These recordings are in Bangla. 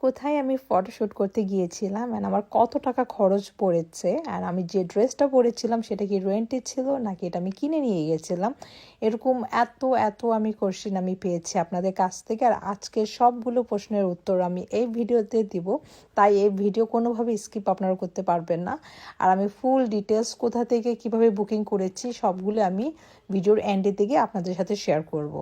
কোথায় আমি ফটোশ্যুট করতে গিয়েছিলাম অ্যান্ড আমার কত টাকা খরচ পড়েছে আর আমি যে ড্রেসটা পরেছিলাম সেটা কি রেন্টেড ছিল নাকি এটা আমি কিনে নিয়ে গেছিলাম এরকম এত এত আমি কোশ্চেন আমি পেয়েছি আপনাদের কাছ থেকে আর আজকে সবগুলো প্রশ্নের উত্তর আমি এই ভিডিওতে দিব, তাই এই ভিডিও কোনোভাবে স্কিপ আপনারা করতে পারবেন না আর আমি ফুল ডিটেলস কোথা থেকে কীভাবে বুকিং করেছি সবগুলো আমি ভিডিওর এন্ডের দিকে আপনাদের সাথে শেয়ার করব।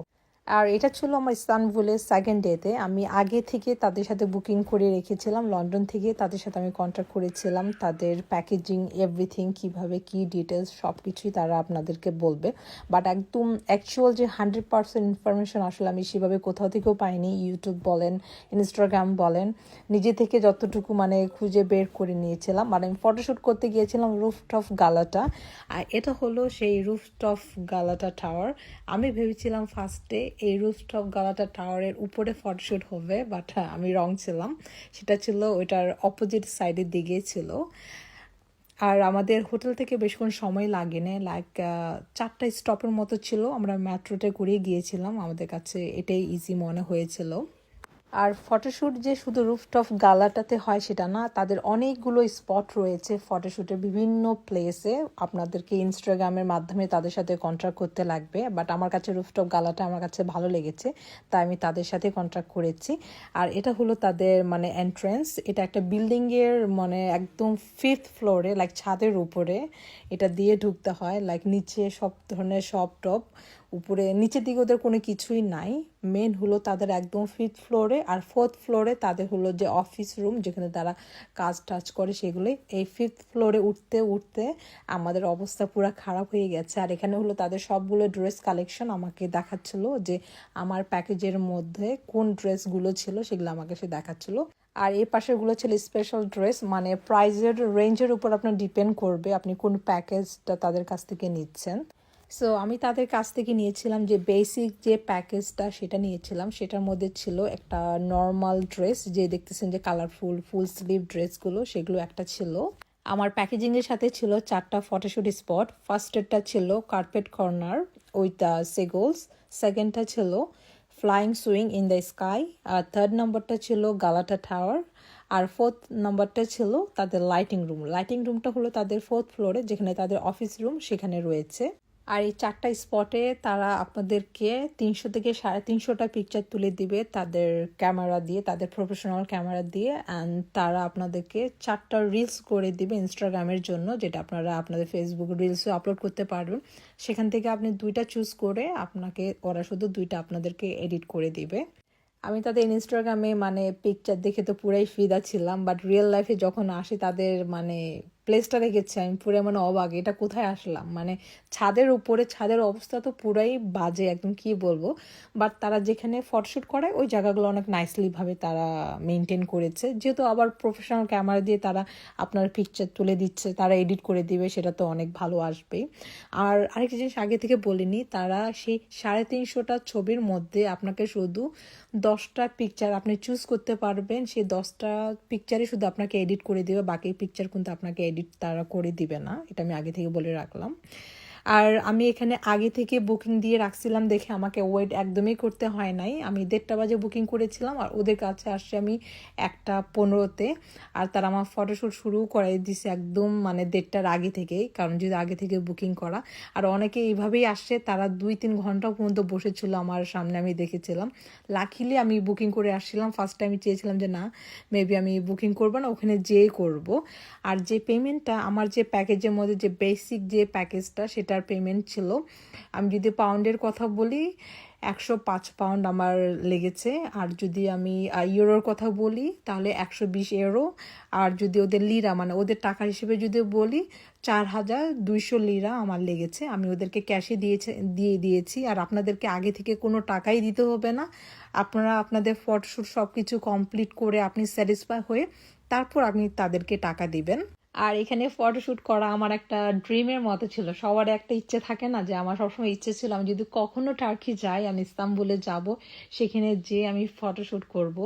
আর এটা ছিল আমার ইস্তানবুলের সেকেন্ড ডেতে আমি আগে থেকে তাদের সাথে বুকিং করে রেখেছিলাম, লন্ডন থেকে তাদের সাথে আমি কন্ট্যাক্ট করেছিলাম। তাদের প্যাকেজিং এভরিথিং কীভাবে কি ডিটেলস সব কিছুই তারা আপনাদেরকে বলবে। বাট একদম অ্যাকচুয়াল যে হান্ড্রেড পার্সেন্ট ইনফরমেশন আসলে আমি সেভাবে কোথাও থেকেও পাইনি। ইউটিউব বলেন ইনস্টাগ্রাম বলেন, নিজে থেকে যতটুকু মানে খুঁজে বের করে নিয়েছিলাম। মানে আমি ফটোশ্যুট করতে গিয়েছিলাম রুফটপ গালাটা আর এটা হলো সেই রুফটপ গালাটা টাওয়ার আমি ভেবেছিলাম ফার্স্টে এই রুফটপ গালাটা টাওয়ারের উপরে ফটোশ্যুট হবে বাট আমি রং ছিলাম। সেটা ছিল ওইটার অপোজিট সাইডের দিকে ছিল। আর আমাদের হোটেল থেকে বেশিক্ষণ সময় লাগেনি লাইক চারটা স্টপের মতো ছিল। আমরা মেট্রোতে করে গিয়েছিলাম। আমাদের কাছে এটাই ইজি মনে হয়েছিল। আর ফটোশ্যুট যে শুধু রুফটপ গালাটাতে হয় সেটা না, তাদের অনেকগুলো স্পট রয়েছে ফটোশ্যুটের বিভিন্ন প্লেসে আপনাদেরকে ইনস্টাগ্রামের মাধ্যমে তাদের সাথে কন্ট্রাক্ট করতে লাগবে বাট আমার কাছে রুফটপ গালাটা আমার কাছে ভালো লেগেছে, তাই আমি তাদের সাথে কন্ট্রাক্ট করেছি। আর এটা হলো তাদের মানে এন্ট্রেন্স এটা একটা বিল্ডিংয়ের মানে একদম ফিফথ ফ্লোরে লাইক ছাদের উপরে। এটা দিয়ে ঢুকতে হয় লাইক নিচে সব ধরনের সব টপ উপরে, নিচের দিকে ওদের কোনো কিছুই নাই। মেন হলো তাদের একদম ফিফথ ফ্লোরে আর ফোর্থ ফ্লোরে তাদের হলো যে অফিস রুম যেখানে তারা কাজ টাজ করে সেগুলোই। এই ফিফথ ফ্লোরে উঠতে উঠতে আমাদের অবস্থা পুরো খারাপ হয়ে গেছে। আর এখানে হলো তাদের সবগুলো ড্রেস কালেকশন আমাকে দেখাচ্ছিল যে আমার প্যাকেজের মধ্যে কোন ড্রেসগুলো ছিল সেগুলো আমাকে সে দেখাচ্ছিল। আর এই পাশেরগুলো ছিল স্পেশাল ড্রেস মানে প্রাইজের রেঞ্জের উপর আপনার ডিপেন্ড করবে আপনি কোন প্যাকেজটা তাদের কাছ থেকে নিচ্ছেন। সো আমি তাদের কাছ থেকে নিয়েছিলাম যে বেসিক যে প্যাকেজটা সেটা নিয়েছিলাম, সেটার মধ্যে ছিল একটা নর্মাল ড্রেস যে দেখতেছেন যে কালারফুল ফুল স্লিভ ড্রেসগুলো সেগুলো একটা ছিল। আমার প্যাকেজিংয়ের সাথে ছিল চারটা ফটোশ্যুট স্পট ফার্স্টেরটা ছিল carpet corner with the seagulls সেকেন্ডটা ছিল flying swing in the sky R third নম্বরটা ছিল গালাটা টাওয়ার আর ফোর্থ নাম্বারটা ছিল তাদের লাইটিং রুম লাইটিং রুমটা হলো তাদের ফোর্থ ফ্লোরে যেখানে তাদের অফিস রুম সেখানে রয়েছে। আর এই চারটা স্পটে তারা আপনাদেরকে তিনশো থেকে সাড়ে তিনশোটা পিকচার তুলে দিবে তাদের ক্যামেরা দিয়ে, তাদের প্রফেশনাল ক্যামেরা দিয়ে অ্যান্ড তারা আপনাদেরকে চারটা রিলস করে দিবে ইনস্টাগ্রামের জন্য, যেটা আপনারা আপনাদের ফেসবুক রিলসও আপলোড করতে পারবেন। সেখান থেকে আপনি দুইটা চুজ করে আপনাকে, ওরা শুধু দুইটা আপনাদেরকে এডিট করে দিবে। আমি তাদের ইনস্টাগ্রামে মানে পিকচার দেখে তো পুরাই ফিদা ছিলাম বাট রিয়েল লাইফে যখন আসি তাদের মানে প্লেসটা দেখেছি আমি পুরো মানে অবাক, এটা কোথায় আসলাম? মানে ছাদের উপরে, ছাদের অবস্থা তো পুরাই বাজে, একদম কি বলব? বাট তারা যেখানে ফটোশ্যুট করে ওই জায়গাগুলো অনেক নাইসলিভাবে তারা মেনটেন করেছে। যেহেতু আবার প্রফেশনাল ক্যামেরা দিয়ে তারা আপনার পিকচার তুলে দিচ্ছে, তারা এডিট করে দিবে, সেটা তো অনেক ভালো আসবেই। আর আরেকটা জিনিস আগে থেকে বলিনি, তারা সেই সাড়ে তিনশোটা ছবির মধ্যে আপনাকে শুধু দশটা পিকচার আপনি চুজ করতে পারবেন, সেই দশটা পিকচারই শুধু আপনাকে এডিট করে দেবে, বাকি পিকচার কিন্তু আপনাকে এডিট এডিট তারা করে দিবে না এটা আমি আগে থেকে বলে রাখলাম। আর আমি এখানে আগে থেকে বুকিং দিয়ে রাখছিলাম দেখে আমাকে ওয়েট একদমই করতে হয় নাই। আমি দেড়টা বাজে বুকিং করেছিলাম আর ওদের কাছে আসছে আমি একটা পনেরোতে। আর তারা আমার ফটোশ্যুট শুরু করাই দিছে একদম মানে দেড়টার আগে থেকেই, কারণ যদি আগে থেকে বুকিং করা। আর অনেকে এইভাবেই আসছে, তারা দুই তিন ঘণ্টা পর্যন্ত বসেছিল আমার সামনে আমি দেখেছিলাম। লাকিলি আমি বুকিং করে আসছিলাম ফার্স্ট টাইম চেয়েছিলাম যে না মেবি আমি বুকিং করব না, ওখানে যেয়ে করব। আর যে পেমেন্টটা আমার যে প্যাকেজের মধ্যে যে বেসিক যে প্যাকেজটা সেটা টাকার পেমেন্ট ছিল। আমি যদি পাউন্ডের কথা বলি, একশো পাঁচ পাউন্ড আমার লেগেছে। আর যদি আমি ইউরোর কথা বলি, তাহলে একশো বিশ ইউরো আর যদি ওদের লিরা মানে ওদের টাকা হিসেবে যদি বলি, চার হাজার দুইশো লিরা আমার লেগেছে। আমি ওদেরকে ক্যাশে দিয়েছে, দিয়ে দিয়েছি। আর আপনাদেরকে আগে থেকে কোনো টাকাই দিতে হবে না। আপনারা আপনাদের ফটোশ্যুট সব কিছু কমপ্লিট করে আপনি স্যাটিসফাই হয়ে তারপর আপনি তাদেরকে টাকা দিবেন। আর এখানে ফটোশ্যুট করা আমার একটা ড্রিমের মতো ছিল। সবার একটা ইচ্ছে থাকে না যে আমার সবসময় ইচ্ছে ছিল আমি যদি কখনো টার্কি যাই, আমি ইস্তাম্বুলে যাব, সেখানে যে আমি ফটোশ্যুট করব।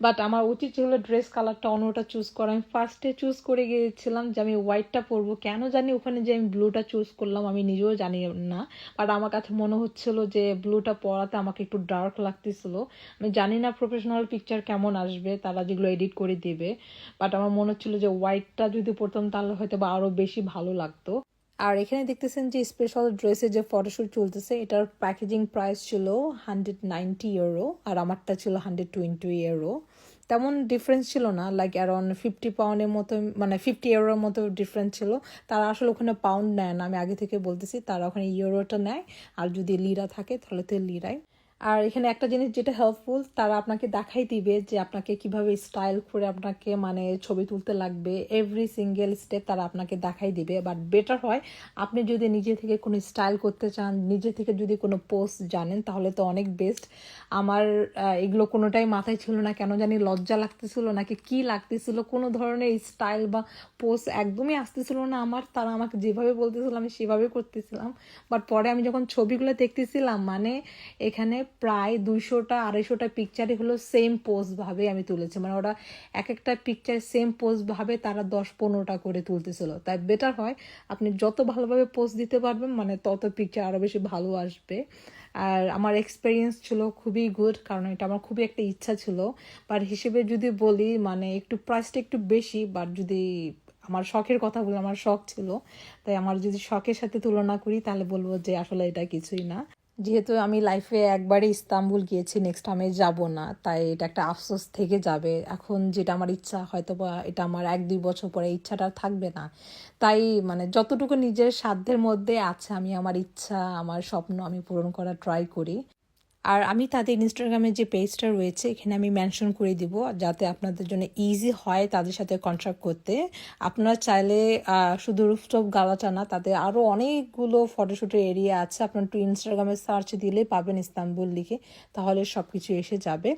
বাট আমার উচিত ছিল ড্রেস কালারটা অন্যটা চুজ করা। আমি ফার্স্টে চুজ করে গিয়েছিলাম যে আমি হোয়াইটটা পরবো। কেন জানি ওখানে যে আমি ব্লুটা চুজ করলাম আমি নিজেও জানি না। বাট আমার কাছে মনে হচ্ছিল যে ব্লুটা পরাতে আমাকে একটু ডার্ক লাগতেছিল। আমি জানি না প্রফেশনাল পিকচার কেমন আসবে, তারা যেগুলো এডিট করে দেবে। বাট আমার মনে হচ্ছিল যে হোয়াইটটা যদি পরতাম তাহলে হয়তো বা আরও বেশি ভালো লাগতো। আর এখানে দেখতেছেন যে স্পেশাল ড্রেসে যে ফটোশ্যুট চলতেছে, এটার প্যাকেজিং প্রাইস ছিল হান্ড্রেড নাইনটি ইউরো আর আমারটা ছিল হান্ড্রেড টোয়েন্টি ইউরো তেমন ডিফারেন্স ছিল না লাইক অ্যারাউন্ড ফিফটি পাউন্ডের মতো মানে ফিফটি ইউরোর মতো ডিফারেন্স ছিল। তারা আসলে ওখানে পাউন্ড নেয় না, আমি আগে থেকে বলতেছি, তারা ওখানে ইউরোটা নেয়। আর যদি লিরা থাকে, তাহলে তো লিরায় আর এখানে একটা জিনিস যেটা হেল্পফুল তারা আপনাকে দেখাই দিবে যে আপনাকে কীভাবে স্টাইল করে আপনাকে মানে ছবি তুলতে লাগবে। এভরি সিঙ্গেল স্টেপ তারা আপনাকে দেখাই দিবে। বাট বেটার হয় আপনি যদি নিজে থেকে কোনো স্টাইল করতে চান, নিজে থেকে যদি কোনো পোস্ট জানেন, তাহলে তো অনেক বেস্ট আমার এগুলো কোনোটাই মাথায় ছিল না, কেন জানি লজ্জা লাগতেছিল নাকি কি লাগতেছিল, কোনো ধরনের স্টাইল বা পোস্ট একদমই আসতেছিল না আমার। তারা আমাকে যেভাবে বলতেছিল, আমি সেভাবে করতেছিলাম। বাট পরে আমি যখন ছবিগুলো দেখতেছিলাম মানে এখানে প্রায় দুইশোটা, আড়াইশোটা পিকচারই হলো সেম পোজ ভাবে আমি তুলেছি। মানে ওরা এক একটা পিকচার সেম পোজ ভাবে তারা দশ পনেরোটা করে তুলতেছিল। তাই বেটার হয় আপনি যত ভালোভাবে পোস্ট দিতে পারবেন মানে তত পিকচার আরও বেশি ভালো আসবে। আর আমার এক্সপিরিয়েন্স ছিল খুবই গুড কারণ এটা আমার খুবই একটা ইচ্ছা ছিল। বাট হিসেবে যদি বলি মানে একটু প্রাইসটা একটু বেশি বাট যদি আমার শখের কথা বলে, আমার শখ ছিল। তাই আমার যদি শখের সাথে তুলনা করি, তাহলে বলব যে আসলে এটা কিছুই না। যেহেতু আমি লাইফে একবারে ইস্তাম্বুল গিয়েছি নেক্সট আমি যাব না, তাই এটা একটা আফসোস থেকে যাবে। এখন যেটা আমার ইচ্ছা হয়তো বা এটা আমার এক দুই বছর পরে ইচ্ছাটা থাকবে না। তাই মানে যতটুকু নিজের সাধ্যের মধ্যে আছে, আমি আমার ইচ্ছা, আমার স্বপ্ন আমি পূরণ করা ট্রাই করি। আর আমি তাদের ইনস্টাগ্রামে যে পেজটা রয়েছে, এখানে আমি মেনশন করে দিব, যাতে আপনাদের জন্য ইজি হয় তাদের সাথে কন্ট্রাক্ট করতে। আপনারা চাইলে শুধু রুফটপ গালাটা না, তাদের আরও অনেকগুলো ফটোশ্যুটের এরিয়া আছে। আপনার একটু ইনস্টাগ্রামে সার্চ দিলে পাবেন ইস্তাম্বুল লিখে, তাহলে সব কিছু এসে যাবে।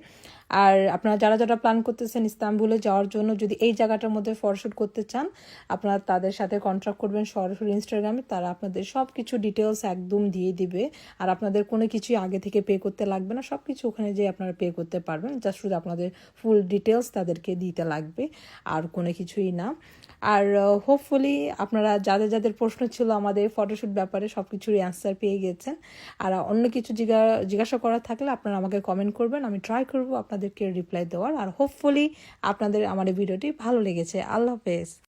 আর আপনারা যারা যারা প্ল্যান করতেছেন ইস্তাম্বুলে যাওয়ার জন্য, যদি এই জায়গাটার মধ্যে ফটোশ্যুট করতে চান, আপনারা তাদের সাথে কন্ট্রাক্ট করবেন সরাসরি ইনস্টাগ্রামে তারা আপনাদের সব কিছু ডিটেলস একদম দিয়ে দিবে। আর আপনাদের কোনো কিছুই আগে থেকে পে করতে লাগবে না সব কিছু ওখানে যেয়ে আপনারা পে করতে পারবেন। জাস্ট শুধু আপনাদের ফুল ডিটেলস তাদেরকে দিতে লাগবে, আর কোনো কিছুই না। আর হোপফুলি আপনারা যাদের যাদের প্রশ্ন ছিল আমাদের ফটোশ্যুট ব্যাপারে সব কিছুরই অ্যান্সার পেয়ে গেছেন। আর অন্য কিছু জিজ্ঞা জিজ্ঞাসা করার থাকলে আপনারা আমাকে কমেন্ট করবেন, আমি ট্রাই করব আপনাদেরকে রিপ্লাই দেওয়ার। আর হোপফুলি আপনাদের, আমার ভিডিওটি ভালো লেগেছে। আল্লাহ হাফেজ।